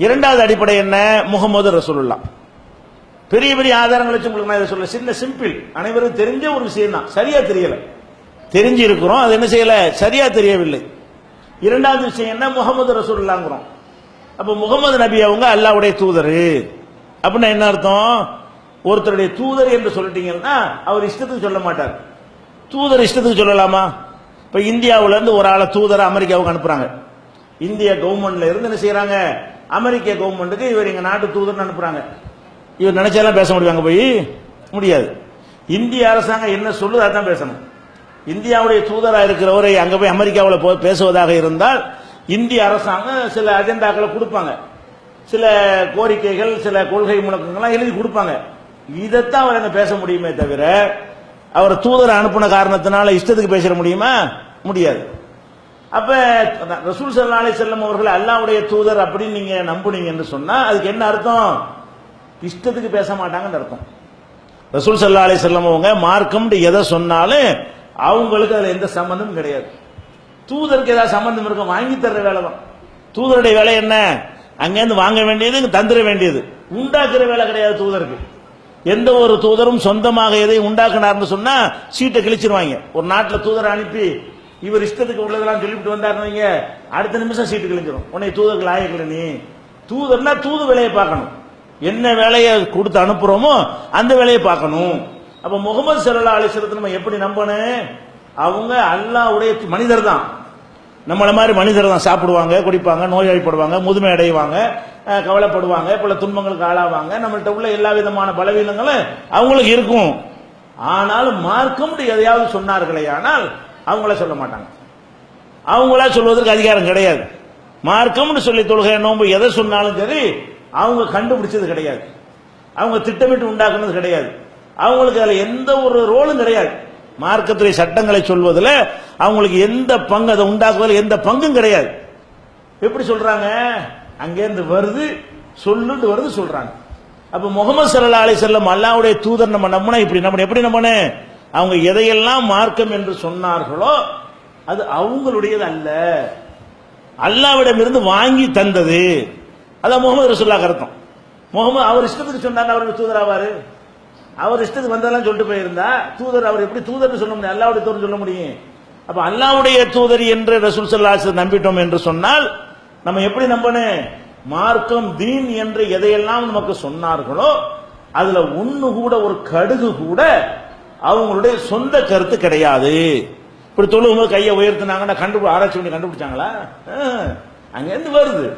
இரண்டாவது அடிப்படை என்ன? முகமது ரசூலுல்லா. பெரிய பெரிய ஆதாரங்கள் வச்சு உங்களுக்கு நான் இதை சொல்ல சின்ன சிம்பிள். அனைவரும் தெரிஞ்ச ஒரு விஷயம் தான் சரியா தெரியல. தெரிஞ்சு இருக்கிறோம் அது என்ன செய்யல? சரியா தெரியவில்லை. இரண்டாவது விஷயம் என்ன? முகமது ரசூலுல்லாங்கிறோம். அப்ப முகமது நபி அவங்க அல்லாவுடைய தூதர். அப்படின்னா என்ன அர்த்தம்? ஒருத்தருடைய தூதர் என்று சொல்லிட்டீங்கன்னா அவர் இஷ்டத்துக்கு சொல்ல மாட்டார். தூதர் இஷ்டத்துக்கு சொல்லலாமா? இப்ப இந்தியாவுல இருந்து ஒரு ஆளை தூதரை அமெரிக்காவுக்கு அனுப்புறாங்க. இந்திய கவர்மெண்ட்ல இருந்து என்ன செய்யறாங்க? அமெரிக்க கவர்மெண்ட்டுக்கு இவர் எங்க நாட்டு தூதர்னு அனுப்புறாங்க. இவர் நினைச்சாலாம் பேச முடியும் போய்? முடியாது. இந்திய அரசாங்கம் என்ன சொல்லுது அதான் பேசணும். இந்தியாவுடைய தூதராக இருக்கிறவரை அங்க போய் அமெரிக்காவில் போய் பேசுவதாக இருந்தால் இந்திய அரசாங்கம் சில அஜெண்டாக்களை கொடுப்பாங்க. சில கோரிக்கைகள் சில கொள்கை முழக்கங்கள்லாம் எழுதி கொடுப்பாங்க. இதைத்தான் அவர் என்ன பேச முடியுமே தவிர அவர் தூதரை அனுப்பின காரணத்தினால இஷ்டத்துக்கு பேச முடியுமா? முடியாது. அப்ப ரசூல் சல்லா அலி செல்லம் அவர்கள் அல்லாவுடைய தூதர் அப்படின்னு நீங்க நம்புனீங்கன்னு சொன்னா அதுக்கு என்ன அர்த்தம்? இஷ்டத்துக்கு பேச மாட்டாங்கன்னு அர்த்தம். ரசூல் சல்லா அலி செல்லம் அவங்க மார்க்கம்னு எதை சொன்னாலும் அவங்களுக்கு அதுல எந்த சம்பந்தமும் கிடையாது. தூதருக்கு ஏதாவது சம்பந்தம் இருக்கும் வாங்கி தர்ற வேலை தான். தூதருடைய வேலை என்ன? அங்கேருந்து வாங்க வேண்டியது இங்க தந்துட வேண்டியது. உண்டாக்குற வேலை கிடையாது தூதருக்கு. எந்த ஒரு தூதரும் சொந்தமாக எதை உண்டாக்குனார்னு சொன்னா சீட்டை கிழிச்சிருவாங்க. ஒரு நாட்டில் தூதரை அனுப்பி இவர் இஷ்டத்துக்கு உள்ளதெல்லாம் சொல்லிவிட்டு வந்தாருன்னு வைங்க, அடுத்த நிமிஷம் சீட்டு கிழிஞ்சிடும் உன்னை தூதர்கள் லாயக்கல நீ. தூதர்னா தூது வேலையை பார்க்கணும். என்ன வேலையை கொடுத்து அனுப்புறோமோ அந்த வேலையை பார்க்கணும். அப்ப முகமது சல்லா அலிஸ்லத்தை நம்ம எப்படி நம்பணும் அவங்க அல்லாவுடைய மனிதர் தான். நம்மளை மாதிரி மனிதர் தான். சாப்பிடுவாங்க குடிப்பாங்க நோய்வாய்ப்படுவாங்க முதுமை அடைவாங்க கவலைப்படுவாங்க பல துன்பங்களுக்கு ஆளாவாங்க. நம்மள்கிட்ட உள்ள எல்லா விதமான பலவீனங்களும் அவங்களுக்கு இருக்கும். ஆனாலும் மார்க்கம் எதையாவது சொன்னார்களே ஆனால் அவங்கள சொல்ல மாட்டாங்க. அவங்களா சொல்வதற்கு அதிகாரம் கிடையாது. மார்க்கம்னு சொல்லி தொழுகை நோன்பு எதை சொன்னாலும் சரி அவங்க கண்டுபிடிச்சது கிடையாது. அவங்க திட்டமிட்டு உண்டாக்குனது கிடையாது. அவங்களுக்கு அதில் எந்த ஒரு ரோலும் கிடையாது. மார்க்கத்துறை சட்டங்களை சொல்வதில் அவங்களுக்கு எந்த பங்கு அதை உண்டாக்குவதில் எந்த பங்கும் கிடையாது. எப்படி சொல்றாங்க? அங்கேருந்து வருது சொல்லுன்னு வருது சொல்றாங்க. அப்ப முகமது சல்லா அலி செல்லம் அல்லாவுடைய தூதர் நம்ம நம்பினா இப்படி நம்ம எப்படி நம்பணும்? அவங்க எதையெல்லாம் மார்க்கம் என்று சொன்னார்களோ அது அவங்களுடையது அல்ல. அல்லாவிடமிருந்து வாங்கி தந்தது. அதான் முகமது ரசூல்லா கருத்தம் முகமது அவர் இஷ்டத்துக்கு சொன்னாங்க அவருக்கு தூதராவாரு அவர் இஷ்டத்துக்கு வந்ததெல்லாம் சொல்லிட்டு போயிருந்தா தூதர் அவர் எப்படி தூதர்னு சொல்ல முடியும்? அல்லாவுடைய தூதர் சொல்ல முடியும்? அப்ப அல்லாவுடைய தூதர் என்று ரசூல் சல்லாசு நம்பிட்டோம் என்று சொன்னால் நம்ம எப்படி நம்பணும்? மார்க்கம் தீன் என்று எதையெல்லாம் நமக்கு சொன்னார்களோ அதுல ஒண்ணு கூட ஒரு கடுகு கூட அவங்களுடைய சொந்த கருத்து கிடையாது. இப்படி தொழுகும்போது கையை உயர்த்தினாங்கன்னா கண்டுபிடி ஆராய்ச்சி பண்ணி கண்டுபிடிச்சாங்களா? அங்கேருந்து வருது.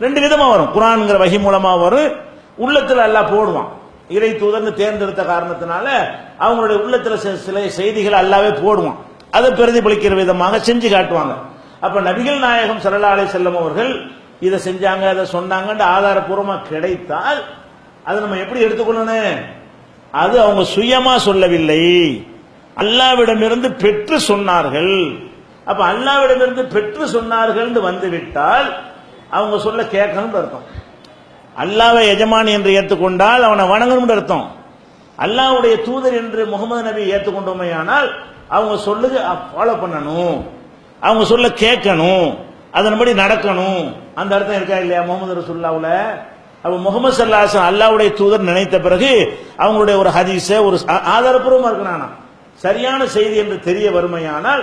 ரெண்டு விதமா வரும். குரான்ங்கிற வகை மூலமா வரும். உள்ளத்துல எல்லாம் போடுவான். இறை தூதர்னு தேர்ந்தெடுத்த காரணத்தினால அவங்களுடைய உள்ளத்துல சில- செய்திகள் அல்லாவே போடுவான். அதை பிரதிபலிக்கிற விதமாக செஞ்சு காட்டுவாங்க. அப்ப நபிகள் நாயகம் சரலாலை அலைஹி செல்லம் அவர்கள் இதை செஞ்சாங்க அதை சொன்னாங்கன்னு ஆதாரபூர்வமா கிடைத்தால் அதை நம்ம எப்படி எடுத்துக்கொள்ளணும்? அது அவங்க சுயமா சொல்லவில்லை. அல்லாவிடமிருந்து பெற்று சொன்னார்கள். அப்ப அல்லாவிடமிருந்து பெற்று சொன்னார்கள் வந்து விட்டால் அவங்க சொல்ல கேட்கணும்னு அர்த்தம். அல்லாவை எஜமானி என்று ஏற்றுக்கொண்டால் அவனை வணங்கணும் அர்த்தம். அல்லாஹ்வுடைய தூதர் என்று முகமது நபி ஏற்றுக்கொண்டோமையானால் அவங்க சொல்லுது ஃபாலோ பண்ணணும். அவங்க சொல்ல கேட்கணும். அதன்படி நடக்கணும். அந்த அர்த்தம் இருக்கா இல்லையா முகமது ரசூல்லாவுல அப்ப முகமது சல்லாசன் அல்லாஹ்வுடைய தூதர் நினைத்த பிறகு அவங்களுடைய ஒரு ஹதீஸ ஒரு ஆதாரப்பூர்வமா இருக்கிறானா? சரியான செய்தி என்று தெரிய வருமையானால்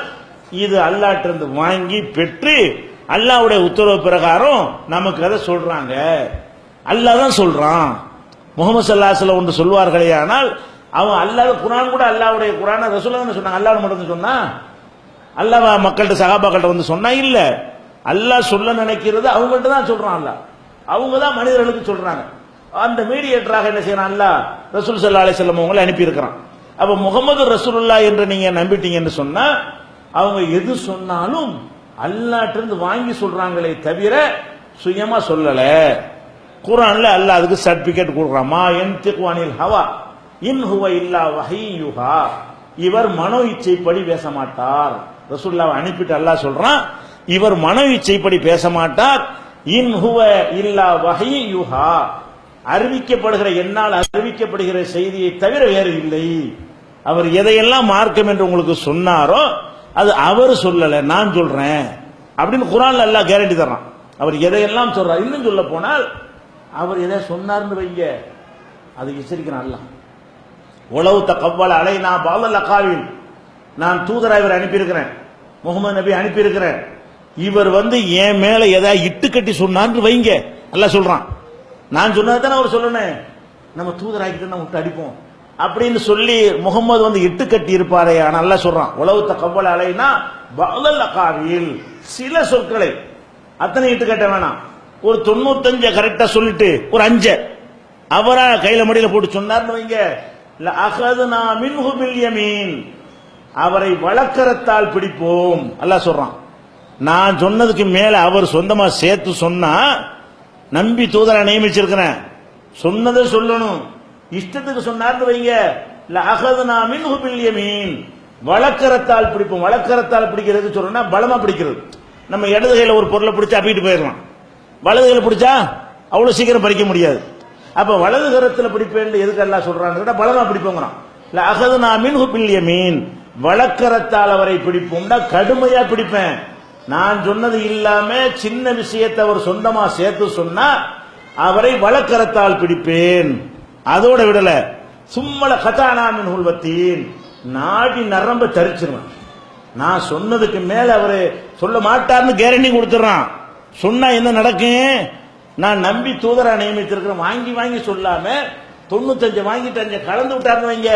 இது அல்லாட்டிருந்து வாங்கி பெற்று அல்லாஹ்வுடைய உத்தரவு பிரகாரம் நமக்கு அதை சொல்றாங்க. அல்லாஹ் தான் சொல்றான். முகமது சல்லாஹ்ல ஒன்று சொல்வார்களே ஆனால் அவன் அல்லாஹ் குரான் கூட அல்லாவுடைய குரான ரசூலா சொன்னாங்க. அல்லாஹ் மட்டும் சொன்னா? அல்லாஹ் மக்கள்கிட்ட சகாபாக்கள்கிட்ட வந்து சொன்னா? இல்ல. அல்லாஹ் சொல்ல நினைக்கிறது அவங்கள்ட்ட தான் சொல்றான் அல்லாஹ். அவங்க தான் மனிதர்களுக்கு சொல்றாங்க. அந்த மீடியேட்டராக என்ன செய்யறான்ல? ரசூல் சல்லா அலி செல்லம் அவங்களை அனுப்பியிருக்கிறான். அப்ப முகமது ரசூலுல்லா என்று நீங்க நம்பிட்டீங்கன்னு சொன்னா அவங்க எது சொன்னாலும் அல்லாட்டிருந்து வாங்கி சொல்றாங்களே தவிர சுயமா சொல்லல. குரான்ல அல்லாஹ் அதுக்கு சர்டிபிகேட் கொடுக்குறாமா என் திக்வானில் ஹவா இன் ஹுவ இல்லா வஹையுஹா. இவர் மனோ இச்சைப்படி பேச மாட்டார். ரசூல்லாவை அனுப்பிட்டு அல்லாஹ் சொல்றான் இவர் மனோ இச்சைப்படி பேச மாட்டார். இன் இல்லா வஹீயுஹா. அறிவிக்கப்படுகிற என்னால் அறிவிக்கப்படுகிற செய்தியை தவிர வேறு இல்லை. அவர் எதையெல்லாம் மார்க்கம் என்று உங்களுக்கு சொன்னாரோ அது அவர் சொல்லல நான் சொல்றேன். அப்படின்னு குரான் அல்லாஹ் கேரண்டி தர்றான். அவர் எதையெல்லாம் சொல்றார் இன்னும் சொல்ல போனால் அவர் எதை சொன்னார்னு வைங்க. அதை எச்சரிக்கிறான் அல்லாஹ். உளவு அலை நான் பாலல் அக்காவில் நான் தூதராக இவர் அனுப்பியிருக்கிறேன். முகமது நபி அனுப்பியிருக்கிறேன். இவர் வந்து என் மேல ஏதாவது இட்டு கட்டி சொன்னார்னு வைங்க. நல்லா சொல்றான். நான் சொன்னதை தானே அவர் சொல்லணும். நம்ம தூதராக்கிட்டு நம்ம விட்டு அடிப்போம். அப்படின்னு சொல்லி முகமது வந்து இட்டு கட்டி இருப்பாரே ஆனா அல்லாஹ் சொல்றான். உளவு தக்கவ்வல் அலைனா பாலல் அக்காவில் சில சொற்களை. அத்தனை இட்டு கட்ட வேணாம். ஒரு தொண்ணூத்தஞ்ச கரெக்டா சொல்லிட்டு ஒரு அஞ்ச. அவரா கையில மடியில போட்டு சொன்னார்னு வைங்க. அவரை வழக்கரத்தால் பிடிப்போம். அல்ல சொல்றான். நான் சொன்னதுக்கு மேல அவர் சொந்தமா சேர்த்து சொன்னா நம்பி தூதரை நியமிச்சிருக்கிறேன். சொன்னதை சொல்லணும். இஷ்டத்துக்கு சொன்னார்னு வைங்க. அகதுனா மின்ஹு வழக்கரத்தால் பிடிப்போம். வழக்கரத்தால் பிடிக்கிறதுக்கு சொல்றேன்னா பலமா பிடிக்கிறது. நம்ம இடது கையில ஒரு பொருளை பிடிச்சா அப்பிட்டு போயிடலாம். வலது கையில பிடிச்சா அவ்வளவு சீக்கிரம் பறிக்க முடியாது. அப்ப வலது கரத்துல பிடிப்பேன் எதுக்கெல்லாம் சொல்றான்னு பலமா பிடிப்போங்கிறான். இல்லை அகது நான் மீன் பில்லிய மீன் வழக்கரத்தால் அவரை பிடிப்போம்னா கடுமையா பிடிப்பேன். நான் சொன்னது இல்லாம சின்ன விஷயத்தை அவர் சொந்தமா சேர்த்து சொன்னா அவரை வழக்கரத்தால் பிடிப்பேன். அதோட விடல. சும்மல கதானா மின் உள்வத்தீன். நாடி நரம்ப தரிச்சிருவேன். நான் சொன்னதுக்கு மேல அவரு சொல்ல மாட்டார்னு கேரண்டி கொடுத்துறான். சொன்னா என்ன நடக்கும்? நான் நம்பி தூதரா நியமித்திருக்கிறேன் வாங்கி வாங்கி சொல்லாம தொண்ணூத்தஞ்சு வாங்கிட்டு அஞ்சு கலந்து விட்டாருன்னு வைங்க.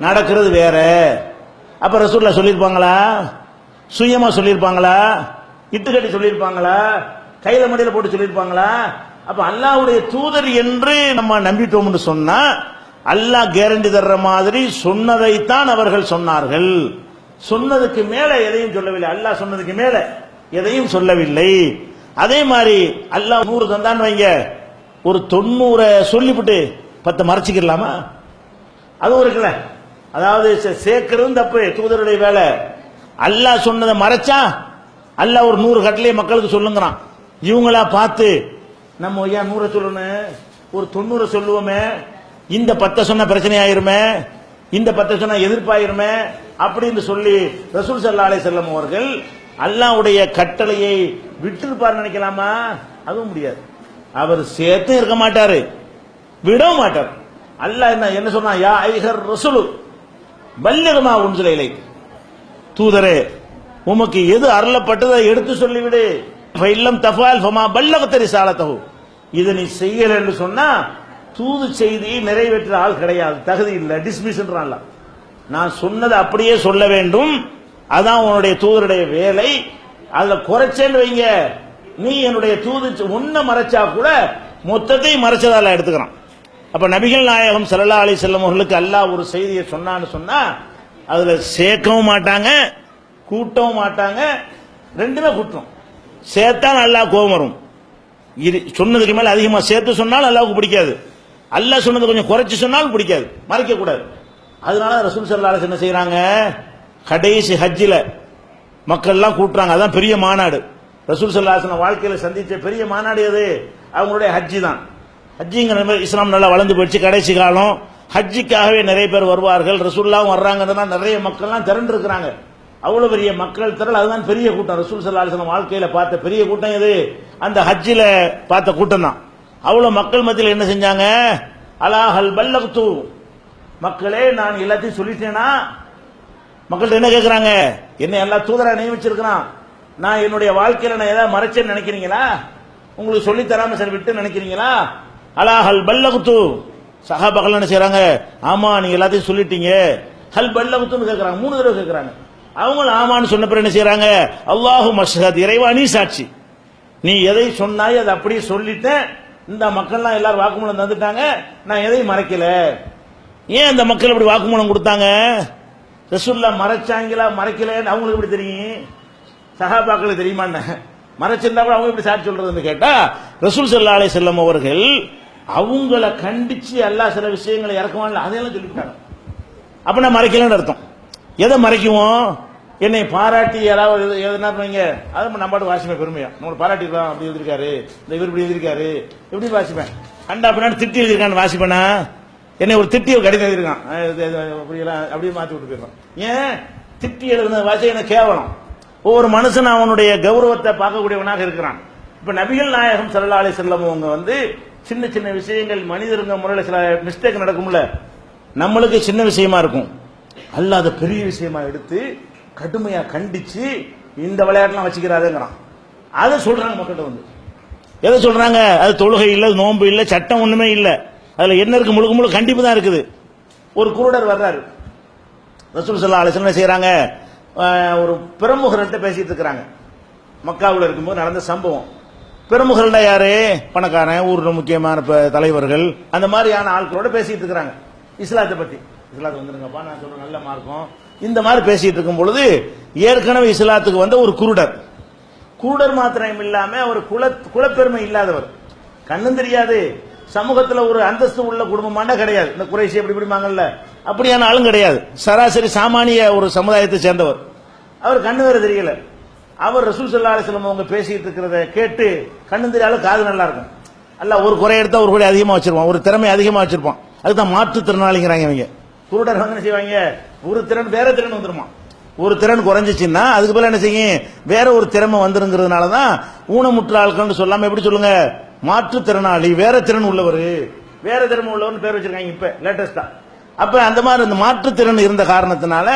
நடக்கிறது வேற. அப்ப ரசூல்லா சொல்லியிருப்பாங்களா? சுயமா சொல்லியிருப்பாங்களா? இட்டுக்கட்டி சொல்லியிருப்பாங்களா? கையில மடியில போட்டு சொல்லியிருப்பாங்களா? அப்ப அல்லாஹ்வுடைய தூதர் என்று நம்ம நம்பிட்டோம்னு சொன்னா அல்லாஹ் கேரண்டி தர்ற மாதிரி சொன்னதைத்தான் அவர்கள் சொன்னார்கள். சொன்னதுக்கு மேல எதையும் சொல்லவில்லை. அல்லாஹ் சொன்னதுக்கு மேல எதையும் சொல்லவில்லை. அதே மாதிரி அல்லாஹ் நூறு தந்தான் வைங்க. ஒரு தொண்ணூறை சொல்லிவிட்டு பத்தை மறைச்சிக்கலாமா அதுவும் இருக்குல்ல அதாவது சே- சேர்க்கறதும் தப்பு தூதருடைய வேலை. அல்லாஹ் சொன்னதை மறைச்சா அல்லாஹ் ஒரு நூறு கட்டளையை மக்களுக்கு சொல்லுங்கிறான். இவங்களா பார்த்து நம்ம ஏன் நூறை சொல்லணும் ஒரு தொண்ணூறை சொல்லுவோமே இந்த பத்தை சொன்ன பிரச்சனை ஆயிருமே இந்த பத்தை சொன்ன எதிர்ப்பாயிருமே அப்படின்னு சொல்லி ரசூல் சல்லா அலை செல்லம் அவர்கள் அல்லாவுடைய கட்டளையை விட்டிருப்பார் நினைக்கலாமா? அதுவும் முடியாது. அவர் சேர்த்தும் இருக்க மாட்டாரு விடவும் மாட்டார். அல்லாஹ் என்ன என்ன சொன்னா யா ஐஹர் ரசூலு பல்லிகமா உன்சில இலை தூதரே உமக்கு எது அருளப்பட்டதை எடுத்து சொல்லிவிடு. இல்லம் தஃபால் ஃபமா பல்லகத்தரி சாலத்தகு இதை நீ செய்யல என்று சொன்னா தூது செய்தியை நிறைவேற்ற ஆள் கிடையாது. தகுதி இல்லை. டிஸ்மிஸ்ன்றான்ல. நான் சொன்னதை அப்படியே சொல்ல வேண்டும். அதான் உன்னுடைய தூதருடைய வேலை. அதுல குறைச்சேன்னு வைங்க. நீ என்னுடைய தூது உன்னை மறைச்சா கூட மொத்தத்தையும் மறைச்சதால எடுத்துக்கிறான். அப்ப நபிகள் நாயகம் சல்லா அலி செல்லம் அவர்களுக்கு அல்லாஹ் ஒரு செய்தியை சொன்னான்னு சொன்னா அதுல சேர்க்கவும் மாட்டாங்க கூட்டவும் மாட்டாங்க. ரெண்டுமே குற்றம் சேர்த்தா நல்லா கோபம் வரும். இது சொன்னதுக்கு மேல அதிகமா சேர்த்து சொன்னால் அல்லாவுக்கு பிடிக்காது. அல்லாஹ் சொன்னது கொஞ்சம் குறைச்சு சொன்னாலும் பிடிக்காது. மறைக்க கூடாது. அதனால ரசூல் ஸல்லல்லாஹு என்ன செய்யறாங்க கடைசி ஹஜ்ஜில் மக்கள் எல்லாம் கூட்டுறாங்க. அதான் பெரிய மாநாடு. ரசூல் ஸல்லல்லாஹு அலைஹி வஸல்லம் வாழ்க்கையில சந்திச்ச பெரிய மாநாடு எது? அவங்களுடைய ஹஜ்ஜி தான். ஹஜ்ஜிங்கிற மாதிரி இஸ்லாம் நல்லா வளர்ந்து போயிடுச்சு. கடைசி காலம் ஹஜ்ஜிக்காகவே நிறைய பேர் வருவார்கள் ரசூல்லாவும் வர்றாங்கன்னா நிறைய மக்கள்லாம் திரண்டு இருக்கிறாங்க பெரிய மக்கள் திரள் அதுதான் பெரிய கூட்டம். ரசூல் சல்லாஹம் வாழ்க்கையில் பார்த்த பெரிய கூட்டம் எது அந்த ஹஜ்ஜில் பார்த்த கூட்டம் தான். அவ்வளோ மக்கள் மத்தியில் என்ன செஞ்சாங்க? அலாஹல் பல்லக்து. மக்களே நான் எல்லாத்தையும் சொல்லிட்டேனா? மக்கள்கிட்ட என்ன கேட்குறாங்க என்ன எல்லா தூதராக நியமிச்சிருக்கிறான். நான் என்னுடைய வாழ்க்கையில் நான் ஏதாவது மறைச்சேன்னு நினைக்கிறீங்களா? உங்களுக்கு சொல்லி சார் விட்டு நினைக்கிறீங்களா? அலாஹல் பல்லகுத்து சகாபாக்கள் என்ன செய்யறாங்க ஆமா நீங்க எல்லாத்தையும் சொல்லிட்டீங்க. ஹல் பல்லகுத்துன்னு கேட்கறாங்க மூணு தடவை கேட்கறாங்க அவங்க ஆமான்னு சொன்ன பிறகு என்ன செய்யறாங்க அல்லாஹு மஷ்ஹத் இறைவா நீ சாட்சி. நீ எதை சொன்னாய் அதை அப்படியே சொல்லிட்டேன் இந்த மக்கள்லாம் எல்லாரும் வாக்குமூலம் தந்துட்டாங்க. நான் எதையும் மறைக்கல. ஏன் அந்த மக்கள் இப்படி வாக்குமூலம் கொடுத்தாங்க? ரசூல்லா மறைச்சாங்களா மறைக்கலன்னு அவங்களுக்கு எப்படி தெரியும்? சகாபாக்களுக்கு தெரியுமா என்ன மறைச்சிருந்தா கூட அவங்க எப்படி சாட்சி சொல்றதுன்னு கேட்டா ரசூல் ஸல்லல்லாஹு அலைஹி செல்லம் அவர்கள் அவங்கள கண்டிச்சு எல்லா சில விஷயங்களை இறக்குவான்ல அதையெல்லாம் சொல்லிவிட்டாங்க. அப்ப நான் மறைக்கலன்னு அர்த்தம். எதை மறைக்குவோம்? என்னை பாராட்டி யாராவது எதுனா பண்ணுவீங்க? அதை நம்ம பாட்டு வாசிப்பேன் பெருமையா. நம்மளை பாராட்டிருக்கான் அப்படி எழுதிருக்காரு இந்த இவர் இப்படி எழுதிருக்காரு எப்படி வாசிப்பேன்? அண்டா பின்னாடி திட்டி எழுதிருக்கான்னு வாசிப்பேனா? என்னை ஒரு திட்டி கடிதம் எழுதிருக்கான் இது- அப்படியெல்லாம் அப்படியே மாத்தி விட்டு போயிருக்கான் ஏன்? திட்டி எழுதுன வாசி எனக்கு கேவலம். ஒவ்வொரு மனுஷன் அவனுடைய கௌரவத்தை பார்க்கக்கூடியவனாக இருக்கிறான். இப்ப நபிகள் நாயகம் ஸல்லல்லாஹு அலைஹி வந்து சின்ன சின்ன விஷயங்கள் மனிதருங்க முறையில் சில மிஸ்டேக் நடக்கும்ல. நம்மளுக்கு சின்ன விஷயமா இருக்கும். அல்ல அதை பெரிய விஷயமா எடுத்து கடுமையா கண்டிச்சு இந்த விளையாட்டுலாம் வச்சுக்கிறாதேங்கிறான் அதை சொல்றாங்க மக்கள்கிட்ட வந்து. எதை சொல்றாங்க? அது தொழுகை இல்லை நோன்பு இல்லை சட்டம் ஒண்ணுமே இல்லை. அதுல என்ன இருக்கு? முழுக்க முழுக்க கண்டிப்பு தான் இருக்குது. ஒரு குருடர் வர்றாரு. ரசூல் சல்லா அலிஸ்லாம் என்ன செய்யறாங்க ஒரு பிரமுகர்கிட்ட பேசிட்டு இருக்கிறாங்க. மக்காவில் இருக்கும்போது நடந்த சம்பவம். பிரமுகர்கள்னா யாரு? பணக்காரன் ஊர்ல முக்கியமான ப- தலைவர்கள். அந்த மாதிரியான ஆட்களோட பேசிட்டு இருக்கிறாங்க. இஸ்லாத்தை பத்தி. இஸ்லாத்து வந்துருங்கப்பா நான் சொல்றேன் நல்ல மார்க்கம். இந்த மாதிரி பேசிட்டு இருக்கும் பொழுது ஏற்கனவே இஸ்லாத்துக்கு வந்த ஒரு குருடர். குருடர் மாத்திரம் இல்லாம அவர் குல குலப்பெருமை இல்லாதவர். கண்ணும் தெரியாது. சமூகத்துல ஒரு அந்தஸ்து உள்ள குடும்பமான கிடையாது. இந்த குறைசி எப்படி பிடிப்பாங்கல்ல? அப்படியான ஆளும் கிடையாது. சராசரி சாமானிய ஒரு சமுதாயத்தை சேர்ந்தவர். அவர் கண்ணு வேற தெரியல. அவர் ரசூல் சல்லா அலிஸ்லம் அவங்க பேசிட்டு இருக்கிறத கேட்டு கண்ணு தெரியாத காது நல்லா இருக்கும். அல்ல ஒரு குறை எடுத்தா ஒரு குறை அதிகமாக வச்சிருப்பான். ஒரு திறமை அதிகமாக வச்சிருப்பான். அதுதான் மாற்றுத்திறனாளிங்கிறாங்க இவங்க. குருடர் வந்து என்ன செய்வாங்க? ஒரு திறன் வேற திறன் வந்துருமா ஒரு திறன் குறைஞ்சிச்சுன்னா அதுக்கு பதிலா என்ன செய்யும்? வேற ஒரு திறமை வந்துருங்கிறதுனால தான் ஊனமுற்ற ஆட்கள்னு சொல்லாம எப்படி சொல்லுங்க? மாற்றுத்திறனாளி வேற திறன் உள்ளவர். வேற திறமை உள்ளவர்னு பேர் வச்சிருக்காங்க இப்ப லேட்டஸ்டா அப்ப அந்த மாதிரி இந்த மாற்றுத்திறன் இருந்த காரணத்தினால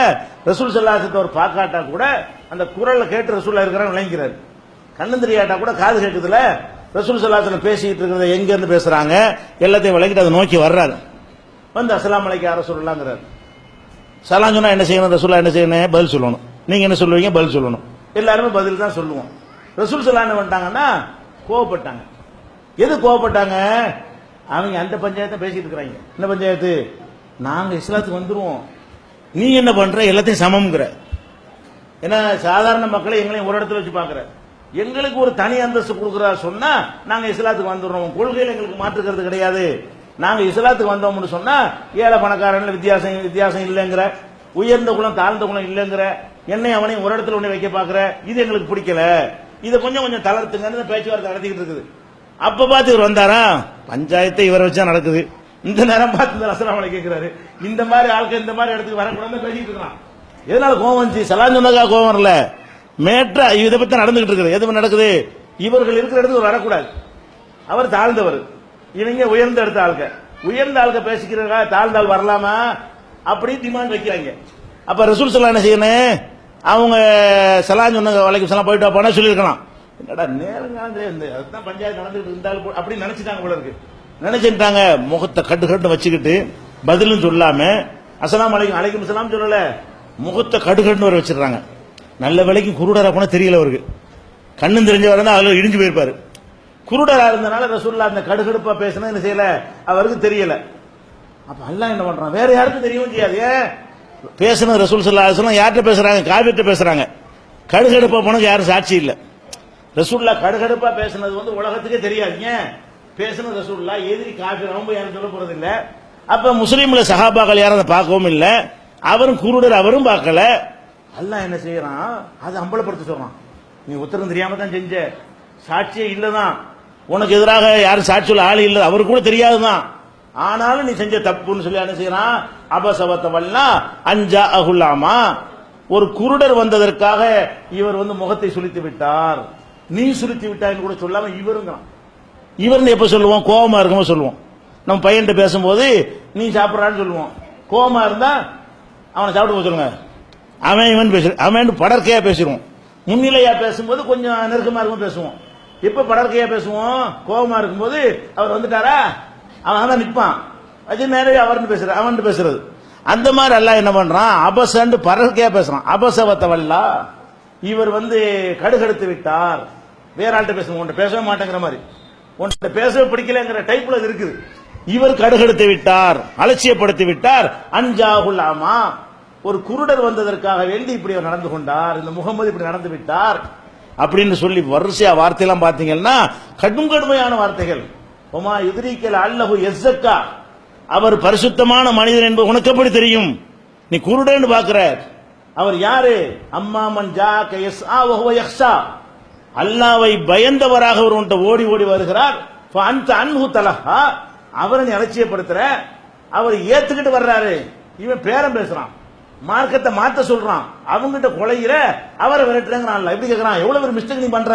ரசூல் சல்லாசத்தை ஒரு பாக்காட்டா கூட அந்த குரல்ல கேட்டு ரசூல்லா இருக்கிறான்னு விளங்கிறாரு கண்ணு தெரியாட்டா கூட காது கேட்குதுல ரசூல் சல்லாசன பேசிட்டு இருக்கிறத எங்க இருந்து பேசுறாங்க? எல்லாத்தையும் விளக்கிட்டு அதை நோக்கி வர்றாரு. வந்து அஸ்லாம் அலைக்கும் அரசுலாங்கிறார் சொல்லலாங்கிறாரு சலாம் சொன்னா என்ன செய்யணும்? ரசூல்லா என்ன செய்யணும்? பதில் சொல்லணும். நீங்க என்ன சொல்லுவீங்க? பதில் சொல்லணும். எல்லாருமே பதில் தான் சொல்லுவோம். ரசூல் சல்லா என்ன பண்ணிட்டாங்கன்னா கோவப்பட்டாங்க. எது கோவப்பட்டாங்க? அவங்க அந்த பஞ்சாயத்தை பேசிட்டு இருக்கிறாங்க. என்ன பஞ்சாயத்து? நாங்க இஸ்லாத்துக்கு வந்துருவோம். நீ என்ன பண்ற? எல்லாத்தையும் சமம்ங்கிற. ஏன்னா சாதாரண மக்களை எங்களையும் ஒரு இடத்துல வச்சு பாக்குற எங்களுக்கு ஒரு தனி அந்தஸ்து கொடுக்குறா சொன்னா நாங்க இஸ்லாத்துக்கு வந்துடுறோம். கொள்கையில எங்களுக்கு மாற்றுக்கிறது கிடையாது. நாங்க இஸ்லாத்துக்கு வந்தோம்னு சொன்னா ஏழை பணக்காரன் வித்தியாசம் வித்தியாசம் இல்லைங்கிற. உயர்ந்த குலம் தாழ்ந்த குலம் இல்லைங்கிற. என்னை அவனையும் ஒரு இடத்துல ஒண்ணு வைக்க பாக்குற இது எங்களுக்கு பிடிக்கல. இதை கொஞ்சம் கொஞ்சம் தளர்த்துங்கன்னு பேச்சுவார்த்தை நடத்திக்கிட்டு இருக்குது. அப்ப பார்த்து இவர் வந்தாரா? பஞ்சாயத்தை இவரை வச்சா நடக்குது. இந்த நேரம் பார்த்து இந்த ரசனாமலை கேட்கிறாரு இந்த மாதிரி ஆட்கள் இந்த மாதிரி இடத்துக்கு வரக்கூடாதுன்னு பேசிட்டு இருக்கிறான் எதனால கோவம் வந்துச்சு? சலான் சொன்னதா கோவம் வரல. மேட்ரா இதை பத்தி நடந்துகிட்டு இருக்குது. எது நடக்குது? இவர்கள் இருக்கிற இடத்துக்கு வரக்கூடாது. அவர் தாழ்ந்தவர். இவங்க உயர்ந்த எடுத்த ஆளுங்க உயர்ந்த ஆளுங்க பேசிக்கிறதா தாழ்ந்த ஆள் வரலாமா? அப்படி டிமாண்ட் வைக்கிறாங்க. அப்ப ரசூல் சல்லா என்ன செய்யணும் அவங்க சலான் சொன்ன வலைக்கு சலாம் போயிட்டு போனா சொல்லியிருக்கலாம். என்னடா நேரங்காலம் இந்த அதுதான் பஞ்சாயத்து நடந்துட்டு இருந்தாலும் போ- அப்படி நினைச்சிட்டாங்க போல இருக்கு. நினைச்சுட்டாங்க. முகத்தை கட்டு கட்டு வச்சுக்கிட்டு பதிலும் சொல்லாம அஸ்ஸலாமு அலைக்கும் அலைக்கும் சலாம் சொல்லல. முகத்தை கடுகடுன்னு வர வச்சிடுறாங்க. நல்ல வேலைக்கு குருடரா போனா தெரியல அவருக்கு. கண்ணும் தெரிஞ்சவர் இருந்தால் அதுல இடிஞ்சு போயிருப்பாரு. குருடரா இருந்தனால ரசூல்லா அந்த கடுகடுப்பா பேசினா என்ன செய்யல? அவருக்கு தெரியல. அப்ப அல்லாஹ் என்ன பண்றான்? வேற யாருக்கும் தெரியவும் செய்யாது. ஏன்? பேசுனது ரசூல் சல்லா சொல்லலாம் யார்கிட்ட பேசுறாங்க? காவிட்ட பேசுறாங்க. கடுகடுப்பா போனது யாரும் சாட்சி இல்லை. ரசூல்லா கடுகடுப்பா பேசுனது வந்து உலகத்துக்கே தெரியாது. ஏன்? பேசுனது ரசூல்லா எதிரி காஃபிர் ரொம்ப யாரும் சொல்ல போறது இல்லை அப்ப முஸ்லீம்ல சஹாபாக்கள் யாரும் அதை பார்க்கவும் இல்லை. அவரும் குருடர் அவரும் பார்க்கல. அல்ல என்ன செய்யறான்? அதை அம்பலப்படுத்த சொல்றான். நீ உத்தரம் தெரியாம தான் செஞ்ச. சாட்சியே இல்லதான் உனக்கு எதிராக யாரும் சாட்சியில் ஆள் இல்லை. அவருக்கு கூட தெரியாதுதான். ஆனாலும் நீ செஞ்ச தப்புன்னு சொல்லி என்ன செய்யறான்? அபசபத்தை வல்லா அஞ்சா அகுல்லாமா ஒரு குருடர் வந்ததற்காக இவர் வந்து முகத்தை சுழித்து விட்டார். நீ சுழித்து விட்டார்னு கூட சொல்லாம இவருங்கிறான். இவர்னு எப்ப சொல்லுவோம்? கோபமா இருக்கும்போது சொல்லுவோம். நம்ம பையன்கிட்ட பேசும்போது நீ சாப்பிட்றான்னு சொல்லுவோம். கோபமா இருந்தா அவனை சாப்பிட்டு போக சொல்லுங்க. அவன் இவன் பேசு அவன் படற்கையா பேசிடுவோம் முன்னிலையா பேசும்போது கொஞ்சம் நெருக்கமா இருக்கும் பேசுவோம். இப்ப படற்கையா பேசுவோம். கோபமா இருக்கும்போது அவர் வந்துட்டாரா? அவன் தான் நிற்பான் அது நேரடியாக அவர்னு பேசுற அவன் பேசுறது. அந்த மாதிரி எல்லாம் என்ன பண்றான்? அபசன்னு படற்கையா பேசுறான். அபசவத்தவல்லா இவர் வந்து கடுகடுத்து விட்டார். வேற ஆள்கிட்ட பேசுவோம் உன்கிட்ட பேசவே மாட்டேங்கிற மாதிரி. உன்கிட்ட பேசவே பிடிக்கலங்கிற டைப்ல இருக்குது. இவர் கடுகடுத்து விட்டார் அலட்சியப்படுத்தி விட்டார். அஞ்சாகுல்லாமா ஒரு குருடர் வந்ததற்காக வேண்டி இப்படி அவர் நடந்து கொண்டார் இந்த முகமது இப்படி நடந்து விட்டார் அப்படின்னு சொல்லி வரிசையா வார்த்தையெல்லாம் பார்த்தீங்கன்னா கடும் கடுமையான வார்த்தைகள். ஒமா எதிரிக்கல் அல்லஹு எஸ்ஸக்கா? அவர் பரிசுத்தமான மனிதர் என்பது உனக்கு எப்படி தெரியும்? நீ குருடன்னு பாக்குற அவர் யாரு? அம்மாமன் ஜா எஸ் ஆ யக்ஷா அல்லாவை பயந்தவராக ஒரு உன்ட்ட ஓடி ஓடி வருகிறார். அந்த அன்பு தலஹா. அவரை நீ அலட்சியப்படுத்துற. அவர் ஏத்துக்கிட்டு வர்றாரு. இவன் பேரம் பேசுறான். மார்க்கத்தை மாத்த சொல்றான். அவங்கிட்ட கொலையிற அவரை விரட்டுறங்கிறான் எப்படி கேட்கறான் எவ்வளவு ஒரு மிஸ்டேக் நீ பண்ற?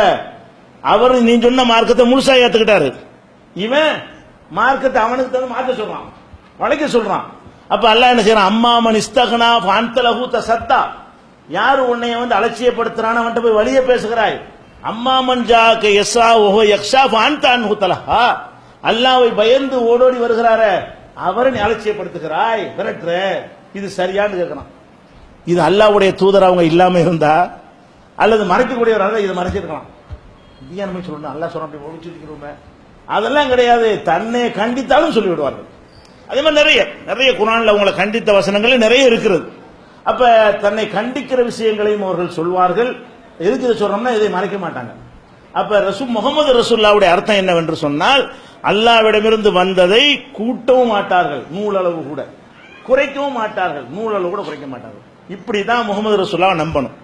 அவர் நீ சொன்ன மார்க்கத்தை முழுசா ஏத்துக்கிட்டாரு. இவன் மார்க்கத்தை அவனுக்கு தகுந்த மாத்த சொல்றான். வளைக்க சொல்றான். அப்ப அல்ல என்ன செய்யறான்? அம்மா மன் இஸ்தகனா ஃபான்தலஹு சத்தா யார் உன்னைய வந்து அலட்சியப்படுத்துறான் அவன்கிட்ட போய் வழிய பேசுகிறாய்? அம்மா மன் ஜாக்க யஸ்ஸா ஓஹோ யக்ஷா பாந்தான் ஹூத்தலஹா அல்லாவை பயந்து ஓடோடி வருகிறாரே. அவரை நீ அலட்சியப்படுத்துகிறாய். விரட்டுற. இது சரியான்னு கேட்கணும் இது அல்லாஹ்வுடைய தூதர் அவங்க இல்லாம இருந்தா அல்லது மறைக்கக்கூடியவராக இதை மறைச்சிருக்கலாம். இந்தியா நம்ம சொல்லணும் அல்லாஹ் சொன்ன அப்படி ஒழிச்சிருக்கிறோமே அதெல்லாம் கிடையாது. தன்னை கண்டித்தாலும் சொல்லிவிடுவார்கள். அதே மாதிரி நிறைய நிறைய குரான்ல அவங்களை கண்டித்த வசனங்கள் நிறைய இருக்கிறது. அப்ப தன்னை கண்டிக்கிற விஷயங்களையும் அவர்கள் சொல்வார்கள். எதுக்கு இதை சொல்றோம்னா இதை மறைக்க மாட்டாங்க. அப்ப ரசூ முகமது ரசூல்லாவுடைய அர்த்தம் என்னவென்று சொன்னால் அல்லாவிடமிருந்து வந்ததை கூட்டவும் மாட்டார்கள் நூலளவு கூட. குறைக்கவும் மாட்டார்கள் நூலளவு கூட குறைக்க மாட்டார்கள். இப்படி தான் முகமது ரசூல்லாவை நம்பணும்.